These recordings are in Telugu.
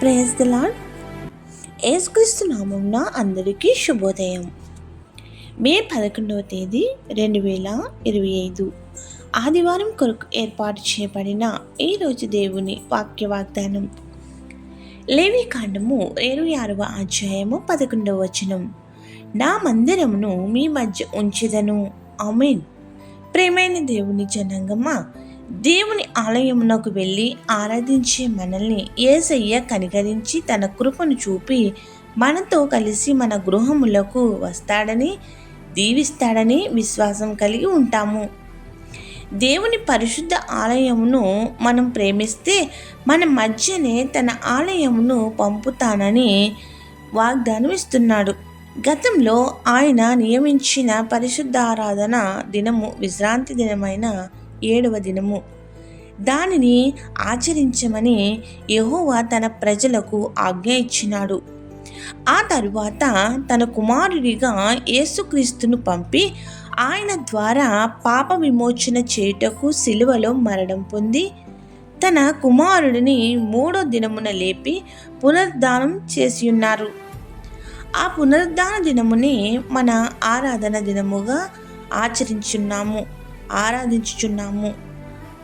ప్రేజ్ ద లాడ్ ఏసుక్రీస్తు నామంన అందరికీ శుభోదయం. మే పదకొండవ తేదీ రెండు వేల ఇరవై ఐదు. ఆదివారం కొరకు ఏర్పాటు చేయబడిన ఈరోజు దేవుని వాక్య వాగ్దానం లేవి కాండము ఇరవై ఆరవ అధ్యాయము పదకొండవ వచనం. నా మందిరమును మీ మధ్య ఉంచెదను. ఆమెన్. ప్రేమైన దేవుని జనంగమ్మ దేవుని ఆలయమునకు వెళ్ళి ఆరాధించే మనల్ని ఏసయ్య కనికరించి తన కృపను చూపి మనతో కలిసి మన గృహములకు వస్తాడని దీవిస్తాడని విశ్వాసం కలిగి ఉంటాము. దేవుని పరిశుద్ధ ఆలయమును మనం ప్రేమిస్తే మన మధ్యనే తన ఆలయమును పంపుతానని వాగ్దానం ఇస్తున్నాడు గతంలో ఆయన నియమించిన పరిశుద్ధ ఆరాధన దినము విశ్రాంతి దినమైన ఏడవ దినము. దానిని ఆచరించమని యహోవా తన ప్రజలకు ఆజ్ఞ ఇచ్చినాడు. ఆ తరువాత తన కుమారుడిగా యేసుక్రీస్తును పంపి ఆయన ద్వారా పాప విమోచన చేయుటకు సిలువలో మరణం పొంది తన కుమారుడిని మూడో దినమున లేపి పునరుద్ధానం చేసి ఉన్నారు ఆ పునరుద్ధాన దినముని మన ఆరాధన దినముగా ఆచరించున్నాము. ఆరాధించుచున్నాము.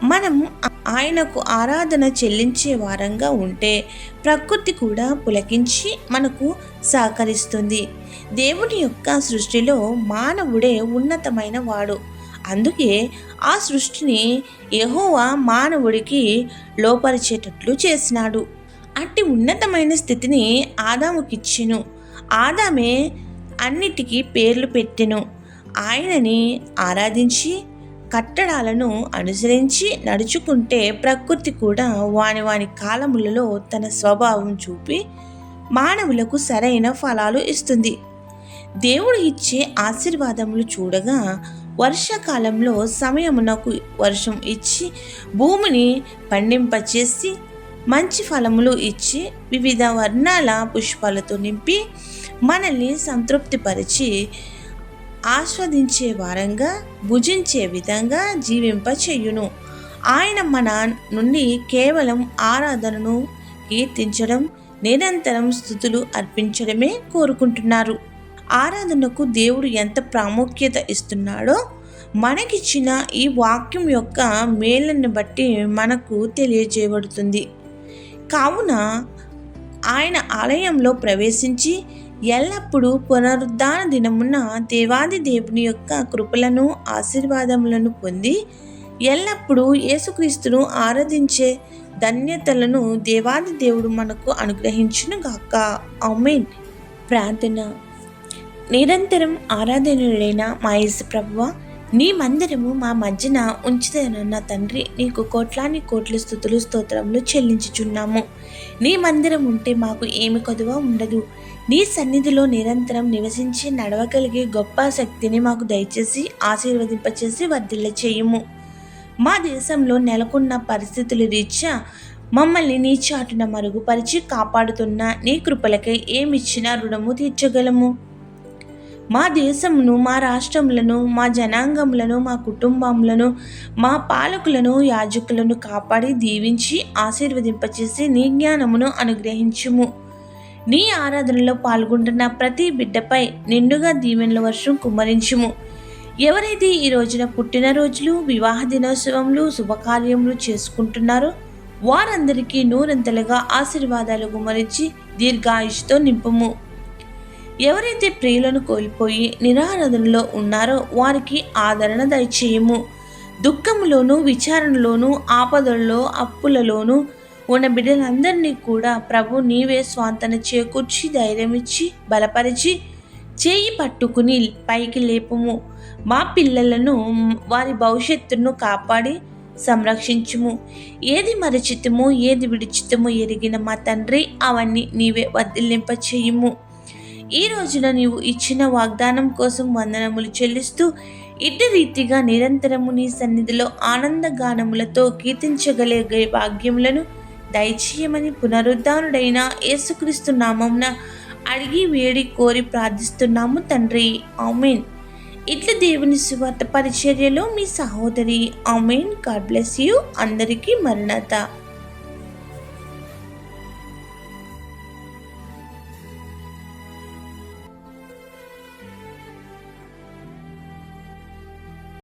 మనం ఆయనకు ఆరాధన చెల్లించే వారంగా ఉంటే ప్రకృతి కూడా పులకించి మనకు సహకరిస్తుంది. దేవుని యొక్క సృష్టిలో మానవుడే ఉన్నతమైన వాడు. అందుకే ఆ సృష్టిని యహోవా మానవుడికి లోపరిచేటట్లు చేసినాడు. అట్టి ఉన్నతమైన స్థితిని ఆదాముకిచ్చెను. ఆదామే అన్నిటికీ పేర్లు పెట్టెను. ఆయనని ఆరాధించి కట్టడాలను అనుసరించి నడుచుకుంటే ప్రకృతి కూడా వాని వాని కాలములలో తన స్వభావం చూపి మానవులకు సరైన ఫలాలు ఇస్తుంది. దేవుడు ఇచ్చే ఆశీర్వాదములు చూడగా వర్షాకాలంలో సమయమునకు వర్షం ఇచ్చి భూమిని పండింపచేసి మంచి ఫలములు ఇచ్చి వివిధ వర్ణాల పుష్పాలతో నింపి మనల్ని సంతృప్తిపరిచి ఆస్వాదించే వారంగా భుజించే విధంగా జీవింప చెయ్యును ఆయన మన నుండి కేవలం ఆరాధనను కీర్తించడం నిరంతరం స్థుతులు అర్పించడమే కోరుకుంటున్నారు. ఆరాధనకు దేవుడు ఎంత ప్రాముఖ్యత ఇస్తున్నాడో మనకిచ్చిన ఈ వాక్యం యొక్క మేళ్ళని బట్టి మనకు తెలియజేయబడుతుంది. కావున ఆయన ఆలయంలో ప్రవేశించి ఎల్లప్పుడూ పునరుద్ధాన దినమున దేవాది దేవుని యొక్క కృపలను ఆశీర్వాదములను పొంది ఎల్లప్పుడూ యేసుక్రీస్తును ఆరాధించే ధన్యతలను దేవాది దేవుడు మనకు అనుగ్రహించును గాక అమీన్ ప్రార్థన. నిరంతరం ఆరాధనుడైన మా యేసు ప్రభువ నీ మందిరము మా మధ్యన ఉంచితేనన్న తండ్రి నీకు కోట్లాని కోట్ల స్థుతులు స్తోత్రములు చెల్లించుచున్నాము. నీ మందిరం ఉంటే మాకు ఏమి కొదువ ఉండదు. నీ సన్నిధిలో నిరంతరం నివసించి నడవగలిగే గొప్ప శక్తిని మాకు దయచేసి ఆశీర్వదింపచేసి వర్ధిల్ల చేయము మా దేశంలో నెలకొన్న పరిస్థితుల రీత్యా మమ్మల్ని నీ చాటున మరుగుపరిచి కాపాడుతున్న నీ కృపలకై ఏమిచ్చినా రుణము తీర్చగలము. మా దేశమును మా రాష్ట్రములను మా జనాంగములను మా కుటుంబములను మా పాలకులను యాజకులను కాపాడి దీవించి ఆశీర్వదింపచేసి నీ జ్ఞానమును అనుగ్రహించుము. నీ ఆరాధనలో పాల్గొంటున్న ప్రతి బిడ్డపై నిండుగా దీవెనల వర్షం కుమ్మరించుము. ఎవరైతే ఈ రోజున పుట్టినరోజులు వివాహ దినోత్సవములు శుభకార్యములు చేసుకుంటున్నారో వారందరికీ నూరంతలుగా ఆశీర్వాదాలు గుమరించి దీర్ఘాయుషుతో నింపము. ఎవరైతే ప్రియులను కోల్పోయి నిరారాధనలో ఉన్నారో వారికి ఆదరణ దయచేయము. దుఃఖంలోనూ విచారణలోను ఆపదల్లో అప్పులలోనూ ఉన్న బిడ్డలందరినీ కూడా ప్రభు నీవే స్వాంతన చేకూర్చి ధైర్యం ఇచ్చి బలపరిచి చేయి పట్టుకుని పైకి లేపము. మా పిల్లలను వారి భవిష్యత్తును కాపాడి సంరక్షించుము. ఏది మరచితమో ఏది విడిచితము ఎరిగిన మా తండ్రి అవన్నీ నీవే వర్ధిల్లింప ఈ రోజున నీవు ఇచ్చిన వాగ్దానం కోసం వందనములు చెల్లిస్తూ ఇటు రీతిగా నిరంతరము నీ సన్నిధిలో ఆనందగానములతో కీర్తించగలిగే భాగ్యములను దయచేయమని పునరుద్ధానుడైన యేసుక్రీస్తు నామంన అడిగి వేడి కోరి ప్రార్థిస్తున్నాము తండ్రి. ఆమెన్. ఇట్ల దేవుని సువార్త పరిచర్యలో మీ సహోదరి ఆమెన్. God bless you. అందరికీ మరణత.